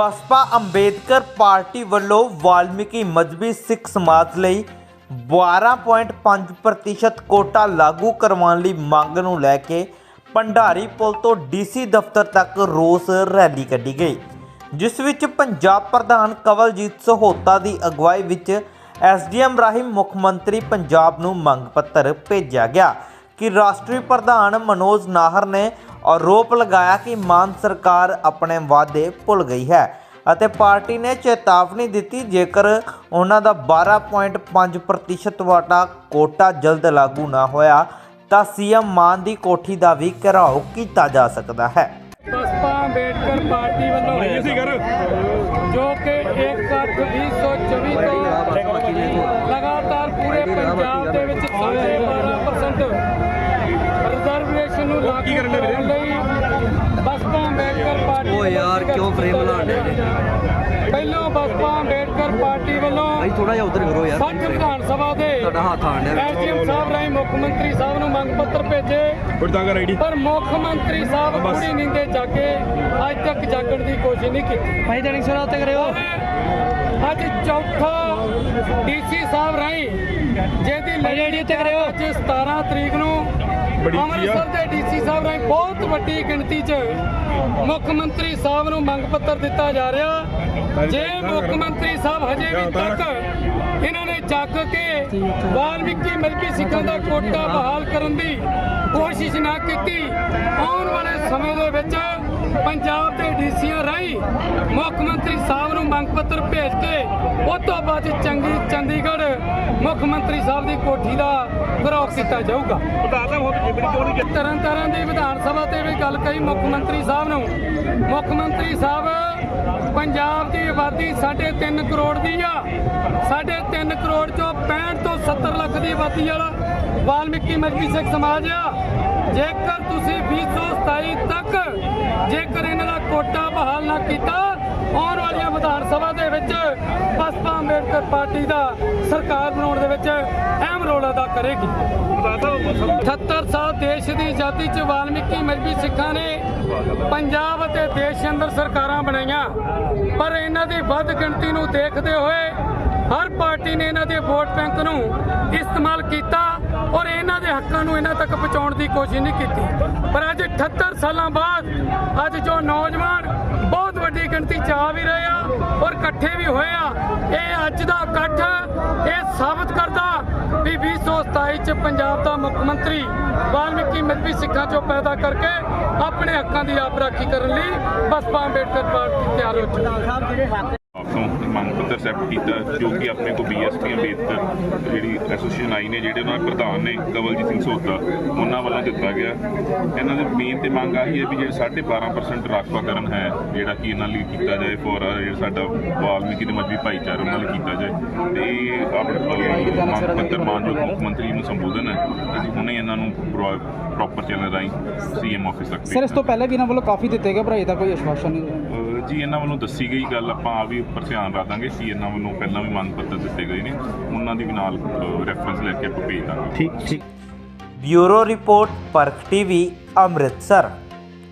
ਬਸਪਾ Ambedkar party ਵੱਲੋਂ ਵਾਲਮੀਕੀ ਮਜ਼੍ਹਬੀ ਸਿੱਖ ਸਮਾਜ ਲਈ 12.5% ਕੋਟਾ ਲਾਗੂ ਕਰਵਾਉਣ ਲਈ ਮੰਗ ਨੂੰ ਲੈ ਕੇ ਭੰਡਾਰੀ ਪੁਲ ਤੋਂ ਡੀਸੀ ਦਫ਼ਤਰ ਤੱਕ ਰੋਸ ਰੈਲੀ ਕੱਢੀ ਗਈ, ਜਿਸ ਵਿੱਚ ਪੰਜਾਬ ਪ੍ਰਧਾਨ ਕਵਲਜੀਤ ਸਹੋਤਾ ਦੀ ਅਗਵਾਈ ਵਿੱਚ ਐਸਡੀਐਮ ਰਾਹੀਂ ਮੁੱਖ ਮੰਤਰੀ ਪੰਜਾਬ ਨੂੰ ਮੰਗ ਪੱਤਰ ਭੇਜਿਆ ਗਿਆ ਕਿ ਰਾਸ਼ਟਰੀ ਪ੍ਰਧਾਨ ਮਨੋਜ ਨਾਹਰ ਨੇ ਆਰੋਪ ਲਗਾਇਆ ਕਿ ਮਾਨ ਸਰਕਾਰ ਆਪਣੇ ਵਾਅਦੇ ਭੁੱਲ ਗਈ ਹੈ ਅਤੇ ਪਾਰਟੀ ਨੇ ਚੇਤਾਵਨੀ ਦਿੱਤੀ ਜੇਕਰ ਉਹਨਾਂ ਦਾ 12.5% ਵਾਟਾ ਕੋਟਾ ਜਲਦ ਲਾਗੂ ਨਾ ਹੋਇਆ ਤਾਂ ਸੀਐਮ ਮਾਨ ਦੀ ਕੋਠੀ ਦਾ ਵੀ ਘਿਰਾਓ ਕੀਤਾ ਜਾ ਸਕਦਾ ਹੈ। ਬਸਪਾ ਅੰਬੇਡਕਰ ਪਾਰਟੀ ਵੱਲੋਂ ਜੋ ਕਿ 1 ਅੱਠ 2024 ਤੋਂ ਲਗਾਤਾਰ ਪੂਰੇ ਪੰਜਾਬ ਦੇ ਵਿੱਚ ਸਾਢੇ ਰਿਜ਼ਰਵੇਸ਼ਨ ਨੂੰ ਲਾਗੂ ਕਰਨ ਲਈ ਬਸਪਾ ਅੰਬੇਡਕਰ ਪਾਰਟੀ ਓ ਯਾਰ ਕਿਉਂ ਫਰੇਮ ਲਾਉਂਦੇ ਨੇ? ਪਹਿਲੋਂ ਬਸਪਾ ਅੰਬੇਡਕਰ ਪਾਰਟੀ ਵੱਲੋਂ ਭਾਈ ਥੋੜਾ ਜਿਹਾ ਉਧਰ ਕਰੋ ਯਾਰ ਸੱਠ ਵਿਧਾਨ ਸਭਾ ਦੇ ਤੁਹਾਡਾ ਹੱਥ ਆਣ ਡਿਆ ਐਸਡੀਐਮ ਸਾਹਿਬ ਰਾਹੀਂ ਮੁੱਖ ਮੰਤਰੀ ਸਾਹਿਬ ਨੂੰ ਮੰਗ ਪੱਤਰ ਭੇਜੇ। ਬੜਦਾਗਾ ਆਈਡੀ। ਪਰ ਮੁੱਖ ਮੰਤਰੀ ਸਾਹਿਬ ਪੂਰੀ ਨੀਂਦੇ ਜਾ ਕੇ ਅੱਜ ਤੱਕ ਜਾਗਣ ਦੀ ਕੋਸ਼ਿਸ਼ ਨਹੀਂ ਕੀਤੀ। ਭਾਈ ਦੇਣੀ ਸੁਣਾ ਉੱਤੇ ਕਰਿਓ। ਅੱਜ ਚੌਥਾ ਡੀਸੀ ਸਾਹਿਬ ਰਾਹੀਂ ਜਿਹਦੀ ਲੜੀ ਉੱਤੇ ਕਰਿਓ। ਅੱਜ 17 ਤਰੀਕ ਨੂੰ ਕੀ? ਅੰਮ੍ਰਿਤਸਰ ਦੇ ਡੀਸੀ ਸਾਹਿਬ ਰਾਹੀਂ ਬਹੁਤ ਵੱਡੀ ਗਿਣਤੀ 'ਚ ਮੁੱਖ ਮੰਤਰੀ ਸਾਹਿਬ ਨੂੰ ਮੰਗ ਪੱਤਰ ਦਿੱਤਾ ਜਾ ਰਿਹਾ। ਜੇ ਮੁੱਖ ਮੰਤਰੀ ਸਾਹਿਬ ਹਜੇ ਵੀ ਤੱਕ ਇਹਨਾਂ ਨੇ ਚੱਕ ਕੇ ਵਾਲਮੀਕੀ ਮਜ਼੍ਹਬੀ ਸਿੱਖਾਂ ਦਾ ਕੋਟਾ ਬਹਾਲ ਕਰਨ ਦੀ ਕੋਸ਼ਿਸ਼ ਨਾ ਕੀਤੀ ਆਉਣ ਵਾਲੇ ਸਮੇਂ ਦੇ ਵਿੱਚ ਪੰਜਾਬ ਦੇ ਡੀਸੀਆਂ ਰਾਹੀਂ ਮੁੱਖ ਮੰਤਰੀ ਸਾਹਿਬ ਨੂੰ ਮੰਗ ਪੱਤਰ ਭੇਜ ਕੇ ਉਸ ਤੋਂ ਬਾਅਦ ਚੰਗੀ ਚੰਡੀਗੜ੍ਹ ਮੁੱਖ ਮੰਤਰੀ ਸਾਹਿਬ ਦੀ ਕੋਠੀ ਦਾ ਘਰੋ ਕੀਤਾ ਜਾਊਗਾ। ਤਰਨ ਤਾਰਨ ਦੀ ਵਿਧਾਨ ਸਭਾ ਤੇ ਵੀ ਗੱਲ ਕਹੀ ਮੁੱਖ ਮੰਤਰੀ ਸਾਹਿਬ ਨੂੰ। ਮੁੱਖ ਮੰਤਰੀ ਸਾਹਿਬ, ਪੰਜਾਬ ਦੀ ਆਬਾਦੀ 3.5 ਕਰੋੜ ਦੀ ਆ। 3.5 ਕਰੋੜ ਚੋਂ 65 ਤੋਂ 70 ਲੱਖ ਦੀ ਆਬਾਦੀ ਵਾਲਾ ਵਾਲਮੀਕੀ ਮਜ਼੍ਹਬੀ ਸਿੱਖ ਸਮਾਜ ਆ। ਜੇਕਰ ਤੁਸੀਂ 2027 ਤੱਕ ਜੇਕਰ ਇਹਨਾਂ ਦਾ ਕੋਟਾ ਬਹਾਲ ਨਾ ਕੀਤਾ, ਆਉਣ ਵਾਲੀਆਂ ਵਿਧਾਨ ਸਭਾ ਦੇ ਪਾਰਟੀ ਦਾ ਸਰਕਾਰ ਬਣਾਉਣ ਦੇ ਵਿੱਚ ਅਹਿਮ ਰੋਲ ਅਦਾ ਕਰੇਗੀ। 78 ਸਾਲ ਦੇਸ਼ ਦੀ ਆਜ਼ਾਦੀ ਚ ਵਾਲਮੀਕੀ ਮਜ਼੍ਹਬੀ ਸਿੱਖਾਂ ਨੇ ਪੰਜਾਬ ਅਤੇ ਦੇਸ਼ ਅੰਦਰ ਸਰਕਾਰਾਂ ਬਣਾਈਆਂ। ਪਰ ਇਹਨਾਂ ਦੀ ਵੱਧ ਗਿਣਤੀ ਨੂੰ ਦੇਖਦੇ ਹੋਏ ਹਰ ਪਾਰਟੀ ਨੇ ਇਹਨਾਂ ਦੇ ਵੋਟ ਬੈਂਕ ਨੂੰ ਇਸਤੇਮਾਲ ਕੀਤਾ ਔਰ ਇਹਨਾਂ ਦੇ ਹੱਕਾਂ ਨੂੰ ਇਹਨਾਂ ਤੱਕ ਪਹੁੰਚਾਉਣ ਦੀ ਕੋਸ਼ਿਸ਼ ਨਹੀਂ ਕੀਤੀ। ਪਰ ਅੱਜ 78 ਸਾਲਾਂ ਬਾਅਦ ਅੱਜ ਜੋ ਨੌਜਵਾਨ ਬਹੁਤ ਵੱਡੀ ਗਿਣਤੀ ਚ ਆ ਵੀ ਰਹੇ ਆ ਔਰ ਇਕੱਠੇ ਵੀ ਹੋਏ ਆ ਇਹ ਅੱਜ ਦਾ ਇਕੱਠ ਇਹ ਸਾਬਤ ਕਰਦਾ ਵੀ 2027 ਚ ਪੰਜਾਬ ਦਾ ਮੁੱਖ ਮੰਤਰੀ ਵਾਲਮੀਕੀ ਮਜ਼੍ਹਬੀ ਸਿੱਖਾਂ ਚੋਂ ਪੈਦਾ ਕਰਕੇ ਆਪਣੇ ਹੱਕਾਂ ਦੀ ਆਪ ਰਾਖੀ ਕਰਨ ਲਈ ਬਸਪਾ ਅੰਬੇਡਕਰ ਪਾਰਟੀ ਤਿਆਰ ਹੋ ਚੁੱਕੀ ਹੈ। ਮੰਗ ਪੱਤਰ ਸੈਪਟ ਕੀਤਾ ਜੋ ਕਿ ਆਪਣੇ ਕੋ ਬੀਐਸਪੀ ਅੰਬੇਦਕਰ ਜਿਹੜੀ ਐਸੋਸੀਏਸ਼ਨ ਆਈ ਨੇ ਜਿਹੜੇ ਉਹਨਾਂ ਦੇ ਪ੍ਰਧਾਨ ਨੇ ਕਵਲਜੀਤ ਸਿੰਘ ਸੋਤਾ ਉਹਨਾਂ ਵੱਲੋਂ ਦਿੱਤਾ ਗਿਆ। ਇਹਨਾਂ ਦੇ ਮੇਨ ਤੇ ਮੰਗ ਆਹੀ ਹੈ ਵੀ ਜਿਹੜੇ 12.5% ਰਾਖਵਾਕਰਨ ਹੈ ਜਿਹੜਾ ਕਿ ਇਹਨਾਂ ਲਈ ਕੀਤਾ ਜਾਏ ਫੋਰ ਜਿਹੜਾ ਸਾਡਾ ਵਾਲਮੀਕੀ ਦੇ ਮਜ਼ਬੀ ਭਾਈਚਾਰੇ ਉਹਨਾਂ ਲਈ ਕੀਤਾ ਜਾਏ। ਤੇ ਆਪਣੇ ਮੰਗ ਪੱਤਰ ਮਾਨਯੋਗ ਮੁੱਖ ਮੰਤਰੀ ਨੂੰ ਸੰਬੋਧਨ ਹੈ। ਅਸੀਂ ਹੁਣੇ ਇਹਨਾਂ ਨੂੰ ਪ੍ਰੋਪਰ ਚੈਨਲ ਰਾਹੀਂ ਸੀਐਮ ਆਫਿਸ ਤੱਕ ਸਰ ਇਸ ਤੋਂ ਪਹਿਲਾਂ ਵੀ ਇਹਨਾਂ ਵੱਲੋਂ ਕਾਫੀ ਦਿੱਤੇ ਗਏ ਪਰ ਅਜੇ ਤੱਕ ਕੋਈ ਆਸ਼ਵਾਸਨ ਨਹੀਂ ਜੀ, ਇਹਨਾਂ ਵੱਲੋਂ ਦੱਸੀ ਗਈ ਗੱਲ ਆਪਾਂ ਆ ਵੀ ਉੱਪਰ ਧਿਆਨ ਰੱਖਾਂਗੇ ਕਿ ਇਹਨਾਂ ਵੱਲੋਂ ਪਹਿਲਾਂ ਵੀ ਮੰਗ ਪੱਤਰ ਦਿੱਤੇ ਗਏ ਨੇ। ਉਹਨਾਂ ਦੀ ਵੀ ਨਾਲ ਰੈਫਰੈਂਸ ਲੈ ਕੇ ਆਪਾਂ ਭੇਜ ਦਾਂਗੇ। Bureau report, Parakh TV, Amritsar.